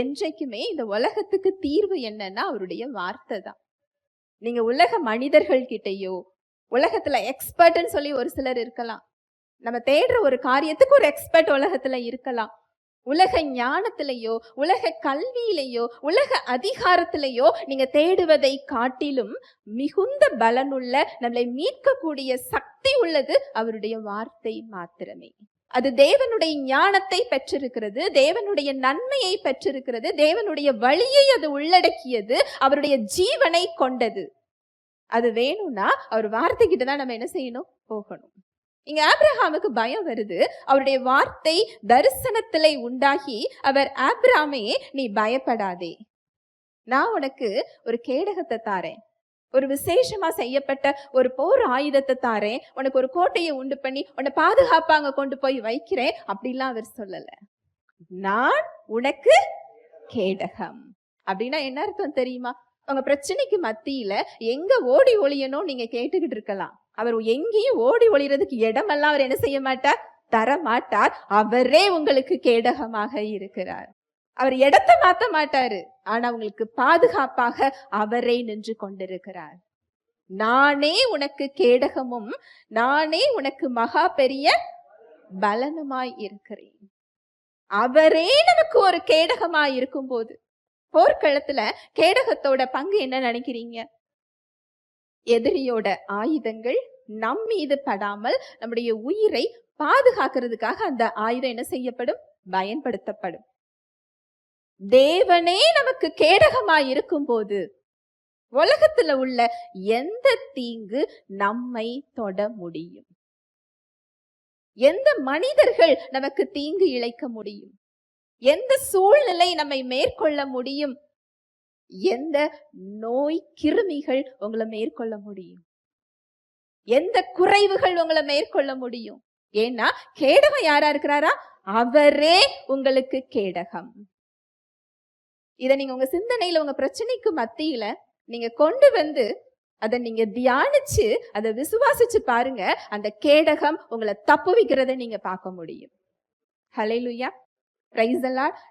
என்றைக்குமே இந்த உலகத்துக்கு தீர்வு என்னன்னா அவருடைய வார்த்தை தான். நீங்க உலக மனிதர்கள் கிட்டேயோ உலகத்துல எக்ஸ்பர்ட்னு சொல்லி ஒரு சிலர் இருக்கலாம். நம்ம தேடுற ஒரு காரியத்துக்கு ஒரு எக்ஸ்பர்ட் உலகத்துல இருக்கலாம். உலக ஞானத்திலேயோ உலக கல்வியிலேயோ உலக அதிகாரத்திலேயோ நீங்க தேடுவதை காட்டிலும் மிகுந்த பலனுள்ள நம்மளை மீட்கக்கூடிய சக்தி உள்ளது அவருடைய வார்த்தை மாத்திரமே. அது தேவனுடைய ஞானத்தை பெற்றிருக்கிறது தேவனுடைய நன்மையை பெற்றிருக்கிறது தேவனுடைய வழியை அது உள்ளடக்கியது அவருடைய ஜீவனை கொண்டது. அது வேணும்னா அவர் வார்த்தைக்கிட்ட தான் நம்ம என்ன செய்யணும்? போகணும். இங்க ஆப்ரஹாமுக்கு பயம் வருது. அவருடைய வார்த்தை தரிசனத்திலே உண்டாகி அவர் ஆப்ராமே நீ பயப்படாதே. நான் உனக்கு ஒரு கேடகத்தை தாரேன். ஒரு விசேஷமா செய்யப்பட்ட ஒரு போர் ஆயுதத்தை தாரேன் உனக்கு ஒரு கோட்டையை உண்டு பண்ணி உன்னை பாதுகாப்பாங்க கொண்டு போய் வைக்கிறேன் அப்படிலாம் அவர் சொல்லல. நான் உனக்கு கேடகம். அப்படின்னா என்ன அர்த்தம் தெரியுமா? உங்க பிரச்சனைக்கு மத்தியில எங்க ஓடி ஒளியணும் நீங்க கேட்டுக்கிட்டு இருக்கலாம். அவர் எங்கேயும் ஓடி ஒளிறதுக்கு இடமெல்லாம் அவர் என்ன செய்ய மாட்டார்? தர மாட்டார் அவரே உங்களுக்கு கேடகமாக இருக்கிறார். அவர் இடத்தை மாத்த மாட்டாரு. ஆனா உங்களுக்கு பாதுகாப்பாக அவரே நின்று கொண்டிருக்கிறார். நானே உனக்கு கேடகமும் நானே உனக்கு மகா பெரிய பலனுமாய் இருக்கிறேன். அவரே நமக்கு ஒரு கேடகமாய் இருக்கும்போது போர்க்களத்துல கேடகத்தோட பங்கு என்ன நினைக்கிறீங்க? எதிரியோட ஆயுதங்கள் நம் மீது படாமல் நம்முடைய உயிரை பாதுகாக்கிறதுக்காக அந்த ஆயுதம் என்ன செய்யப்படும்? பயன்படுத்தப்படும். தேவனே நமக்கு கேடகமாய் இருக்கும்போது உலகத்துல உள்ள எந்த தீங்கு நம்மை தொட முடியும்? எந்த மனிதர்கள் நமக்கு தீங்கு இழைக்க முடியும்? எந்த சூழ்நிலை நம்மை மேற்கொள்ள முடியும்? எந்த நோய் கிருமிகள் உங்களை மேற்கொள்ள முடியும்? எந்த குறைவுகள் உங்களை மேற்கொள்ள முடியும்? ஏன்னா கேடகம் யாரா இருக்கிறாரா? அவரே உங்களுக்கு கேடகம். இதை நீங்க உங்க சிந்தனையில உங்க பிரச்சனைக்கு மத்தியில நீங்க கொண்டு வந்து அதை நீங்க தியானிச்சு அதை விசுவாசிச்சு பாருங்க. அந்த கேடகம் உங்களை தப்புவிக்கிறதை நீங்க பார்க்க முடியும். ஹalleluya பிரைஸ்